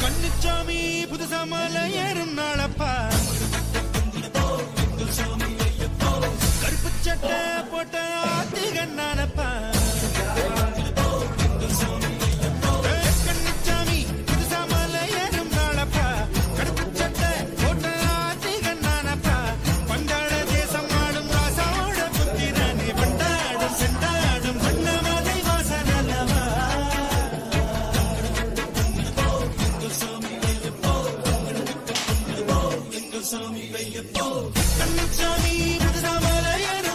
கண்ணுச்சாமி புதுசா ஏறும் நாளப்பா. கருப்பு சட்டை போட்ட ஆத்திகன்னானப்பா சாமி புதுசா மலை ஏறும்